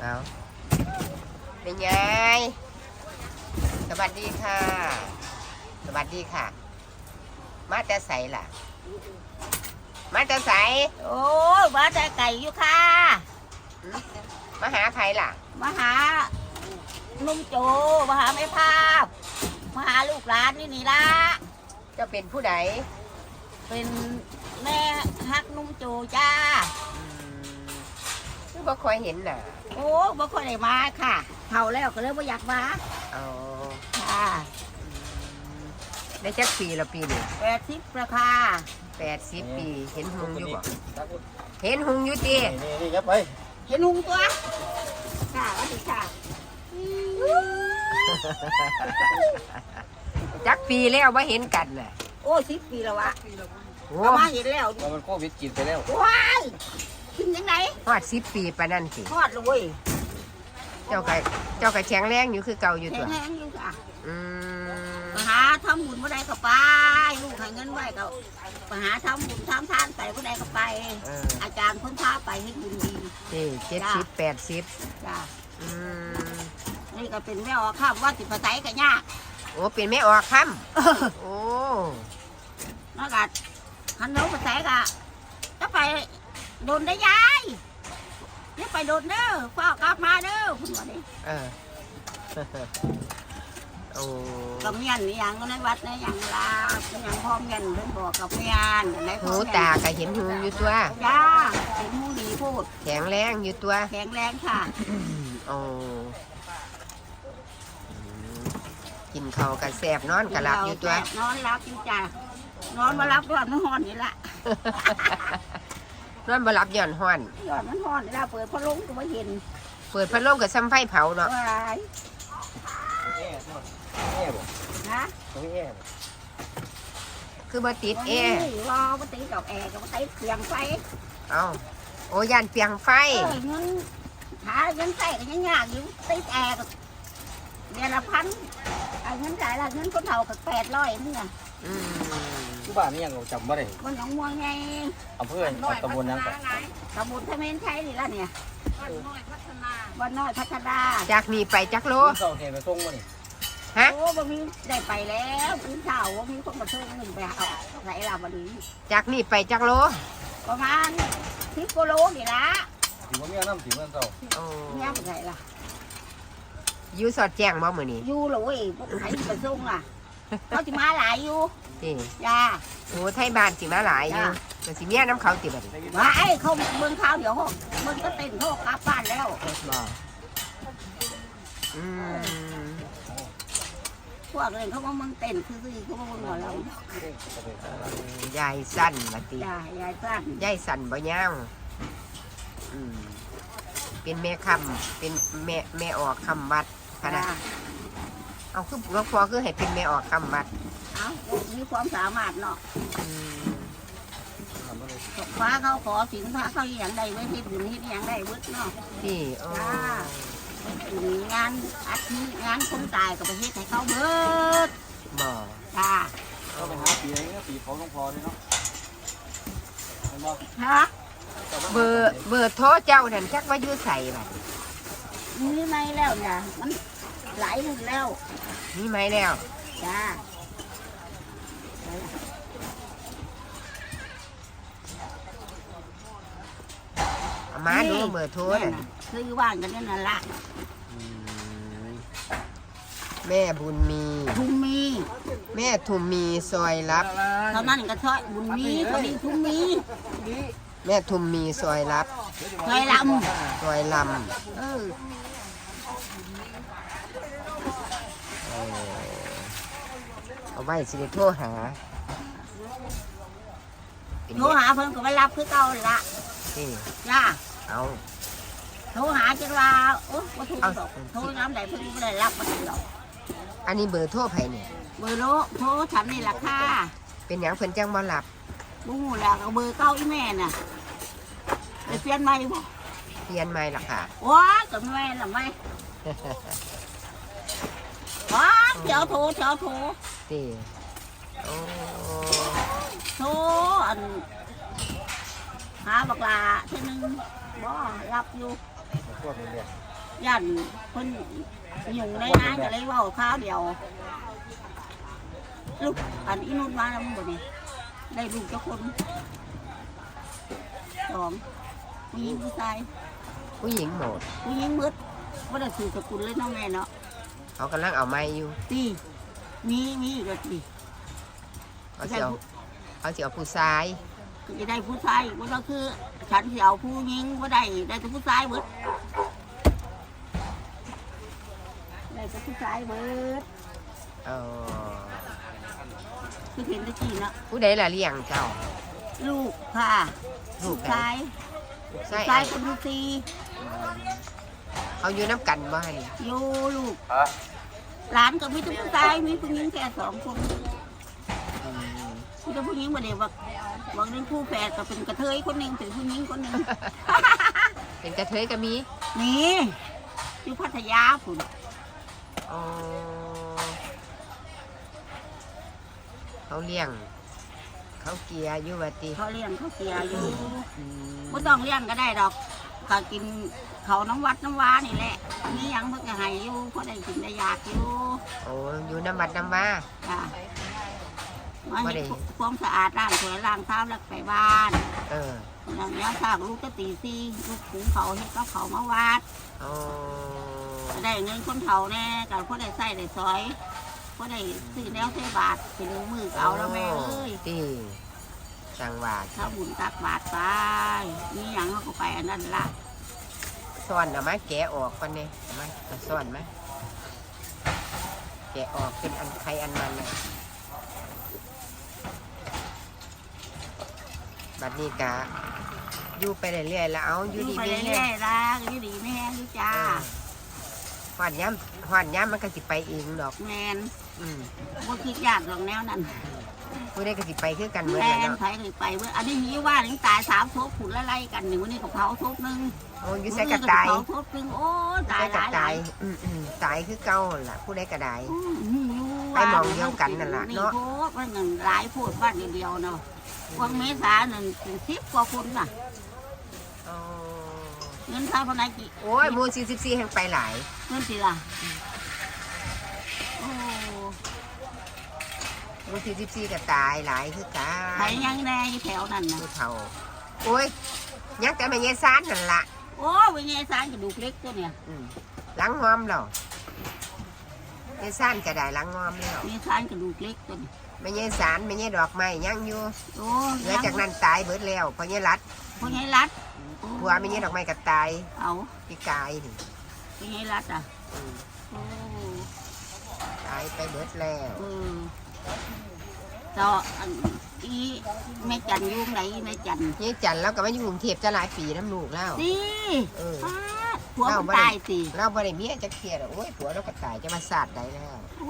เอาเป็นไง สวัสดีค่ะ สวัสดีค่ะ มาแต่ใสล่ะ มาแต่ใสโอ้ยมาแต่ไก่อยู่ค่ะ มาหาใครล่ะ มาหานุ่มโจมาหาแม่ภาพ มาหาลูกหลานนี่นี่ละเจะเป็นผู้ใด เป็นแม่ฮักนุ่มโจจ้าอืมคือบ่คอยเห็นน่ะ โอ้บ่ค่อยได้มาค่ะเท่าแล้วก็เลยบ่อยากมาเอาค่ะได้จักปีละปีนี่แปดสิบราคาแปดสิบปี เห็นหุงอยู่บ่เห็นหุงอยู่ตีนี่นี่นี่ยับไปเห็นหุงตัวค่ะสวัสดีค่ะจักปีแล้วว่าเห็นกันน่ะโอ้สิบปีแล้ววะโอ้เอามาเห็นแล้ว ว่ามันโควิดกินไปแล้ว ว้าย กินยังไงฮอดสิบปีปะนั่นสิทอดเลยเว้ยเจ้าก็เจ้าก็แข็งแรงอยู่คือเก่าอยู่แข็ตังว แรงอยู่ค่ะอืมไปหาทำบุญผู้ใดก็ไปลูกให้เงินไว้ก็ไปหาทำบุญทำทานไปผู้ใดก็ไป เอออาจารย์คนพาไปให้บุญดีนี่เจ็ดสิบแปดสิบจ้ะอืมนี่ก็เป็นแม่ออกข้ามว่าติดภาษากันยาก โอ้เป็นไม่ออกคำโอ้นอกจากคันโน้ภาษากะจะไปโดนได้ยายนี่ไปโดนเด้อพ่อกลับมาเด้อคุณว่าดิเออโอ้กับเมียนนี่ยังในวัดในยังลาเป็นยังพ่อเมียนเพิ่นบอกกับเมียนในพ่หูอเมียนตาก็เห็นหูอยู่ตัว จ้าเป็นหูดีพูดแข็งแรงอยู่ตัวแข็งแรงค่ะโอ้อืมกินข้าวกับแสบนอนกับหลับอยู่ตัว นอนรับอยู่จ้ะนอนมารับด้วยมันห่อนนี่ละ นอนบ่หลับหย่อนห้อน ยอดมันห่อนนี่ละเปิดพัดลมก็ไม่เห็นเปิดพัดลมกับซ้ำไฟเผาเนาะว่าอะไรแอ่แอ่บ่นะตรงนี้แอ่บ่คือบ่ติดแอร์รอมาตีดอกแอร์กับมาตีเสียงไฟเอาโอ้ยันเปียงไฟ เออเงินหาเงินใส่ก็ยังยากอยู่ตีแอร์ก็เดือนละพัน เอาเงินจ่ายละเงินคนเฒ่ากับแปดร้อยนี่ไงอืมที่บ้านนี่ยังเราจำบ่ได้คนหนองม่วงไงอำเภอตำบลยังก่อนตำบลทะเมนใช้นี่ละเนี่ยวันน้อยพัฒนาจากนี้ไปจักโลเสาเนี่ยไปส่งบ่นี่ฮะโอ้บ่มีได้ไปแล้วพื้นเช้าบ่มีคนมาเชิญเงินไปเอาไหนล่ะบัดนี้จากนี้ไปจักโลประมาณสิบกิโลนี่ละถือว่ามีน้ำถือว่าเสาโอ้เนี่ยไปไหนล่ะ อยู่สอดแจ้งบ่มื้อนี้อยู่เลยพวกไหนไปส่งล่ะ เขาจะมาหลายอยู่นี่จ้า โอ้ไทยบ้านสิมาหลายอยู่จ้ะ ก็สิเมียน้ำเขาติบัดนี้ว่าไอ้เขาเมืองข้าวเดี๋ยวเขามันก็เต้นเขากลับบ้านแล้วบ่อืมพวกเลยเขามาเมืองเต้นคือๆเขามาเมืองหมอเรายายสั้นบัดนี้จ้ายายสั้นยายสั้นบ่ยาวอืมเป็นแม่คำเป็นแม่แม่ออกคำวัด ขนาดจ้าเอาคือหลวงพ่อคือให้เป็นแม่ออกคำวัดเอามีความสามารถเนาะอืมฟ้าเขาขอสินพระเขาอหย่างใดไว้ที่บุญที่อหย่างใดเบิดเนาะที่โอ้จ้ามีงานอาทิตย์งานคนตายกับประเทศให้เขาเบิดบ่จ้าก็ไปหาปีนี้ปีเขาต้องพอเลยเนาะเห็นบ่ฮะเบอร์เบอร์โทรเจ้านั่นจักว่าอยู่ใส่บัด มีไหมแล้วเนี่ยมันหลายรุ่นแล้วมีไหมแล้วจ้าเอามาดูเบอร์โทรเนี่ยนั่นน่ะซื้อว่างกันเนี่ยนั่นละอืมแม่บุญมี ทุมมีแม่ทุมมีซอยรับ เท่านั้นก็ช่อยบุญมีก็มีทุมมีแม่ทุมมีซอยรับช่อยลซอยลำเออำเอ เอาไว้สิได้โทรหาเป็นโทรหาเพิ่นก็ไปรับคือเก่าละนี่จ้าเอาโทรหาจนว่าโอ้บ่ถูกเอาดอกโทรน้ำใดเพิ่นก็ไม่ได้รับมาตลอดอันนี้เบอร์โทรไผเนี่ยเบอร์โลโทรฉันนี่ล่ะค่ะเป็นหยังเพิ่นจังบ่รับบุ้งแล้วก็เบอร์เก้าอีแม่น่ะจะเปลี่ยนใหม่บ่เปลี่ยนใหม่ล่ะค่ะว้ากับแม่น่ะไม่ว้าเดี๋ยวโทรเดี๋ยวโทร นี่โอ้โทรอันหาบักลาเท่านึงบ่รับอยู่โพวกนี้เนี่ยย่านเพิ่นอยู่ในงานก็เลยเว้าข้าวเดียว ลูกอันอีนุ่นมาแล้วมึงบ่นี่ได้ลูกเจ้าคนสองผู้หญิงผู้ชายผู้หญิงหมดผู้หญิงมืดว่าได้สื่อสกุลเลยเน้องแม่เนาะเขากำลังเอาไม้อยู่ตี มีมีก็ตีเขาจะเอาเขาจะเอาผู้ชายก็จะได้ผู้ชายว่าก็คือ ฉันสิเอาผู้หญิงว่าได้ได้แต่ผู้ชายเบิดได้แต่ผู้ชายเบิดเออคือเห็นตะกี้เนาะผู้ใดล่ะเลี้ยงเจ้า ลูกค่ะลูกชายลูกผู้ชายชาไอ้ยคนที่สี่เขาอยู่น้ำกันบ้านอยู่ลูกฮะ หลานก็มีแต่ผู้ชายมีผู้หญิงแค่สองคนมีแต่ผู้หญิงมาเดี๋ยวบอกบอกเรื่องผู้แฝดก็เป็นกระเทยคนหนึ่งเป็นผู้หญิงคนหนึ่งเป็นกระเทยก็มีนี่อยู่พัทยาผุนอ๋อเขาเลี้ยง เขาเกลียอยู่วัติเขาเลี้ยงเขาเสียอยู่อืมไม่ต้องเลี้ยงก็ได้ดอกก็กิน เขาน้ำวัดน้ำวานี่แหละมีหยังเพิ่งจะให้อยู่เพราะได้กินได้อยากอยู่โอ้อยู่น้ำวัดน้ำว่า จ้ะมาบ่ได้ เห็นความสะอาดล้างถ้วยล้างเท้าแล้วไปบ้านเอออย่างนี้ถ้าลูกก็ตีซี่ลูกขุงเขาเห็นก็เขามาวัดอ๋อได้เงินคนเฒ่าแน่กับพ่อได้ใส่ได้ซอยพ่อได้ซื้อแนวเทบาทเป็นมือก็เอาแล้วแม่เอ้ยตีจังหวัด ถ้าบุญตักบาทไปมีหยังเขาก็ไปอันนั้นละ ซ่อนเอามาแกะออกก่อนเนี่ยเอามามาซ่อนมาแกะออกเป็นอันใครอันมันเลยบัดนี้กะอยู่ไปเรื่อยๆแล้วเอาอยู่ดีไปไม่เรื่แห้องยๆละอยู่ดีไม่แห้งอยู่จ้า หวานย้ำหวานย้ำมันก็สิไปเองดอก แมนอืมบ่คิดยากหรอกแนวนั้น ผู้ได้ก็สิไปคือกันเหมือนแมกันนเนาะไผเลยไปเว้ยอันนี้มีว่าถึงตายสามทุบขุนไล่ๆกันหนึ่งวันนี้กับเผาทุบหนึ่งโอ้ยอยู่ใส่กระตายเผาทุบหนึ่งโอ้ยอยู่ตายใส่หกระลายหตาลายยอืมอืมตายคือเก่าล่ะผู้ได้กระไดอืมอยู่ไปมองเดียวกันนั่นล่ะเนาะ โพดว่าเงินหลายโพดบ้านเดียวๆเนาะวันเมษาหนึ่งถึงสิบกว่าคนน่ะอ๋อเงินเท่าไหร่กี่โอ้ยหมูสี่สิบสี่แห่งไปหลายเงินสิล่ะโอ้ หมูสี่สิบสี่ก็ตายหลายคือกัไปนยังแน่อยู่แถวนั้นน่ะผู้เฒ่าโอ้ยยังแต่ไม่เยซานนั่นล่ะโอ้ยไงสารกระดูกเล็กตัวเนี่ยอืมหลังงอมแล้วเยซานก็ได้หลังงอมแล้วมีสารกระดูกเล็กตัวนี้ไม่เยสารไม่เยดอกไม้ยังอยู่โอ้เหลือจากนั้นตายเบิดแล้วเพราะเยรัดพวกไงรัดผัวไม่เยดอกไม้ก็ตายเอาพี่กายนี่พวกไงรัดอะอืมโอ้ตายไปเบิดแล้ว เออเจ้าอันอีแม่จันยุ่งไหนแม่จันนี่จันแล้วก็มาอยู่กรุงเทพจะหลายปีน้ำลูกแล้ว สิเออ ฟาดผัวมันตายสิเราบ่ได้เมียจะเคลียร์โอ้ยผัวเราก็ตายจะมาสาดได้แล้วโอ้